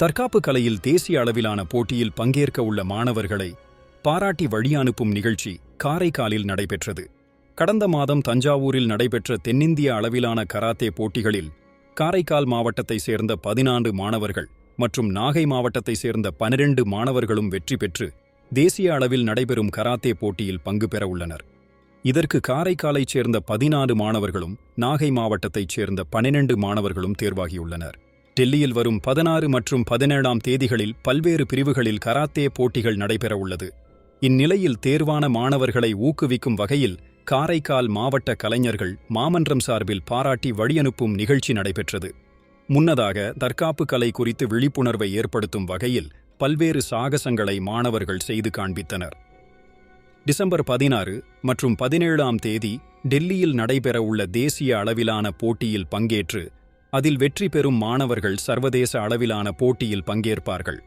தற்காப்பு கலையில் தேசிய அளவிலான போட்டியில் பங்கேற்க உள்ள மாணவர்களை பாராட்டி வழி அனுப்பும் நிகழ்ச்சி காரைக்காலில் நடைபெற்றது. கடந்த மாதம் தஞ்சாவூரில் நடைபெற்ற தென்னிந்திய அளவிலான கராத்தே போட்டிகளில் காரைக்கால் மாவட்டத்தைச் சேர்ந்த பதினான்கு மாணவர்கள் மற்றும் நாகை மாவட்டத்தைச் சேர்ந்த பனிரெண்டு மாணவர்களும் வெற்றி பெற்று தேசிய அளவில் நடைபெறும் கராத்தே போட்டியில் பங்கு பெற உள்ளனர். இதற்கு காரைக்காலைச் சேர்ந்த பதினாறு மாணவர்களும் நாகை மாவட்டத்தைச் சேர்ந்த பனிரெண்டு மாணவர்களும் தேர்வாகியுள்ளனர். டெல்லியில் வரும் பதினாறு மற்றும் பதினேழாம் தேதிகளில் பல்வேறு பிரிவுகளில் கராத்தே போட்டிகள் நடைபெறவுள்ளது. இந்நிலையில் தேர்வான மாணவர்களை ஊக்குவிக்கும் வகையில் காரைக்கால் மாவட்ட கலைஞர்கள் மாமன்றம் சார்பில் பாராட்டி வழியனுப்பும் நிகழ்ச்சி நடைபெற்றது. முன்னதாக தற்காப்பு கலை குறித்து விழிப்புணர்வை ஏற்படுத்தும் வகையில் பல்வேறு சாகசங்களை மாணவர்கள் செய்து காண்பித்தனர். டிசம்பர் பதினாறு மற்றும் பதினேழாம் தேதி டெல்லியில் நடைபெறவுள்ள தேசிய அளவிலான போட்டியில் பங்கேற்று அதில் வெற்றி பெறும் மாணவர்கள் சர்வதேச அளவிலான போட்டியில் பங்கேற்பார்கள்.